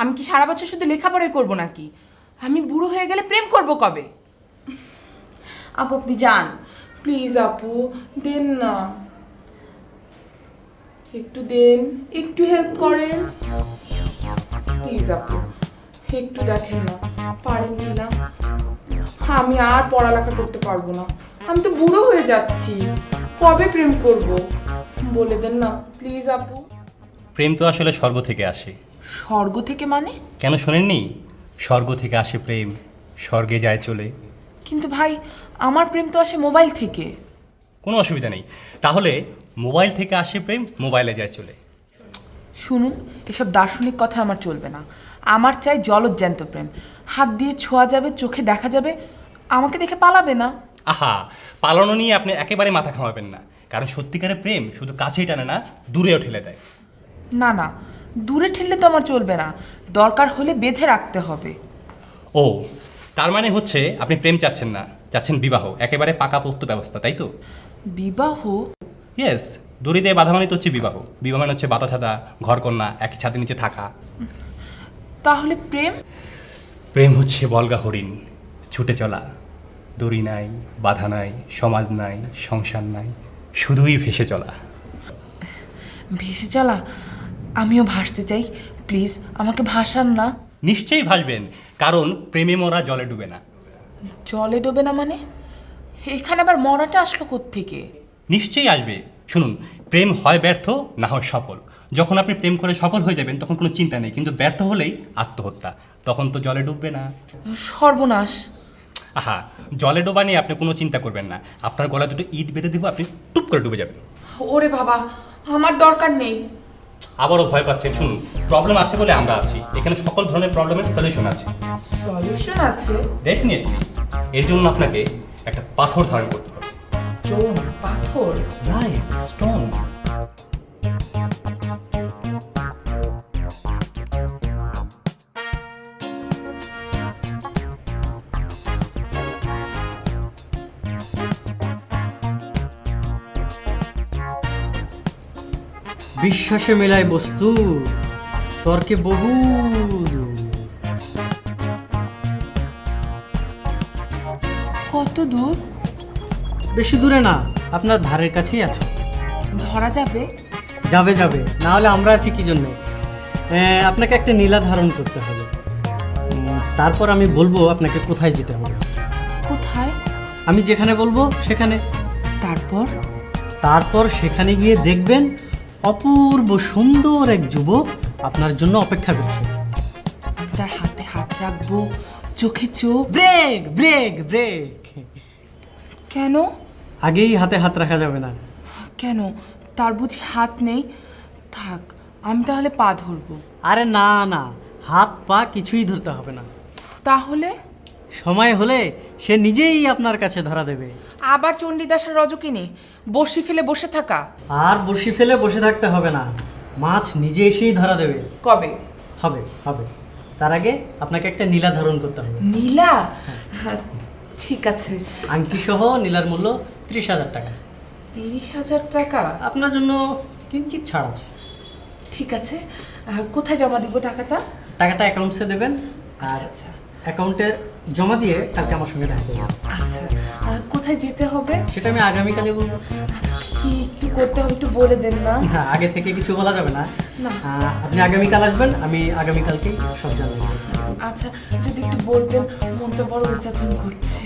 আমি কি সারা বছর শুধু লেখাপড়াই করব নাকি? আমি বুড়ো হয়ে গেলে প্রেম করব কবে? আপু আপনি যান। প্লিজ আপু দেন না। একটু দেন একটু হেল্প করেন। প্লিজ আপু একটু দেখেন না পারেন কি না? আমি আর পড়ালেখা করতে পারব না। আমি তো বুড়ো হয়ে যাচ্ছি। কবে প্রেম করব? বলে দেন না প্লিজ আপু। প্রেম তো আসলে স্বর্গ থেকে আসে। স্বর্গ থেকে মানে? কেন শোনেননি? স্বর্গ থেকে আসে প্রেম স্বর্গে যায় চলে। কিন্তু ভাই আমার প্রেম তো আসে মোবাইল থেকে। কোনো অসুবিধা নেই। তাহলে মোবাইল থেকে আসে প্রেম মোবাইলে যায় চলে। শুনুন এসব দার্শনিক কথা আমার চলবে না। আমার চাই জলজ্যান্ত প্রেম। হাত দিয়ে ছোঁয়া যাবে চোখে দেখা যাবে আমাকে দেখে পালাবে না। আহা পালানো নিয়ে আপনি একেবারে মাথা ঘামাবেন না। কারণ সত্যিকারের প্রেম শুধু কাছেই টানে না দূরেও ঠেলে দেয়। না না দূরে ঠেললে তো আমার চলবে না। দরকার হলে বেঁধে রাখতে হবে। ও তার মানে হচ্ছে আপনি প্রেম চাচ্ছেন না চাচ্ছেন বিবাহ একেবারে পাকাপোক্ত ব্যবস্থা তাই তো? বিবাহ? ইয়েস দড়ি দিয়ে বাধা মানে তো হচ্ছে বিবাহ। বিবাহ মানে হচ্ছে বাতা ছাদা ঘরকন্যা একই ছাদের নিচে থাকা। তাহলে প্রেম? প্রেম হচ্ছে বলগা হরিণ ছুটে চলা। দড়ি নাই বাধা নাই সমাজ নাই সংসার নাই শুধুই ভেসে চলা। ভেসে চলা? আমিও ভাসতে চাই। প্লিজ আমাকে ভাসান না। নিশ্চয়ই ভাসবেন কারণ প্রেমে মরা জলে ডুবে না। জলে ডোবে না মানে? এখানে আবার মরাটা আসলো থেকে নিশ্চয়ই আসবে। শুনুন প্রেম হয় ব্যর্থ না হয় সফল। যখন আপনি প্রেম করে সফল হয়ে যাবেন তখন কোনো চিন্তা নেই কিন্তু ব্যর্থ হলেই আত্মহত্যা। তখন তো জলে ডুববে না। সর্বনাশ। আহা জলে ডোবা নিয়ে আপনি কোনো চিন্তা করবেন না। আপনার গলায় দুটো ইট বেঁধে দিব আপনি টুপ করে ডুবে যাবেন। ওরে বাবা আমার দরকার নেই। আবারও ভয় পাচ্ছে। শুনুন প্রবলেম আছে বলে আমরা আছি। এখানে সকল ধরনের প্রবলেমের সলিউশন আছে। সলিউশন আছে। ডেফিনেটলি এর জন্য আপনাকে একটা পাথর ধারণ করতে হবে। স্টোন পাথর? রাইট স্টোন বিশ্বাসে মেলায় বস্তু তর্কে বহু। কত দূর? বেশি দূরে না আপনার ধারের কাছেই আছে। ধরা যাবে? যাবে যাবে না হলে আমরা আছি কি জন্যে? আপনাকে একটা নীলা ধারণ করতে হবে। তারপর আমি বলব আপনাকে কোথায় যেতে হবে। কোথায়? আমি যেখানে বলব সেখানে। তারপর? তারপর সেখানে গিয়ে দেখবেন অপূর্ব সুন্দর এক যুবক আপনার জন্য অপেক্ষা করছে। তার হাতে হাত রাখব চোখে চোখ। Break break break. কেন? আগেই হাতে হাত রাখা যাবে না। কেন? তার বুঝি হাত নেই। থাক আমি তাহলে পা ধরবো। আরে না না হাত পা কিছুই ধরতে হবে না। তাহলে? সময় হলে সে নিজেই আপনার কাছে ধরা দেবে। আবার চণ্ডীদাসের রজকিনী বসি ফেলে বসে থাকা। আর বসি ফেলে বসে থাকতে হবে না। মাছ নিজে এসেই ধরা দেবে। কবে? হবে হবে। তার আগে আপনাকে একটা নীলা ধারণ করতে হবে। নীলা? হ্যাঁ, ঠিক আছে। আংটি সহ নীলার মূল্য ত্রিশ হাজার টাকা। তিরিশ হাজার টাকা? আপনার জন্য কিঞ্চিত ছাড় আছে। ঠিক আছে। কোথায় জমা দিব টাকাটা? টাকাটা অ্যাকাউন্টসে দেবেন। আচ্ছা আচ্ছা। অ্যাকাউন্টে জমা দিয়ে কালকে আমার সঙ্গে দেখা করব। আচ্ছা আহ, কোথায় যেতে হবে? সেটা আমি আগামীকালে বলব। কি একটু করতে হবে একটু বলে দেন না। না আগে থেকে কিছু বলা যাবে না। না। আহ, আপনি আগামীকাল আসবেন আমি আগামীকালকেই সব জানাব। আচ্ছা যদি একটু বলতেন মনটা বড় উদযাপন করছে।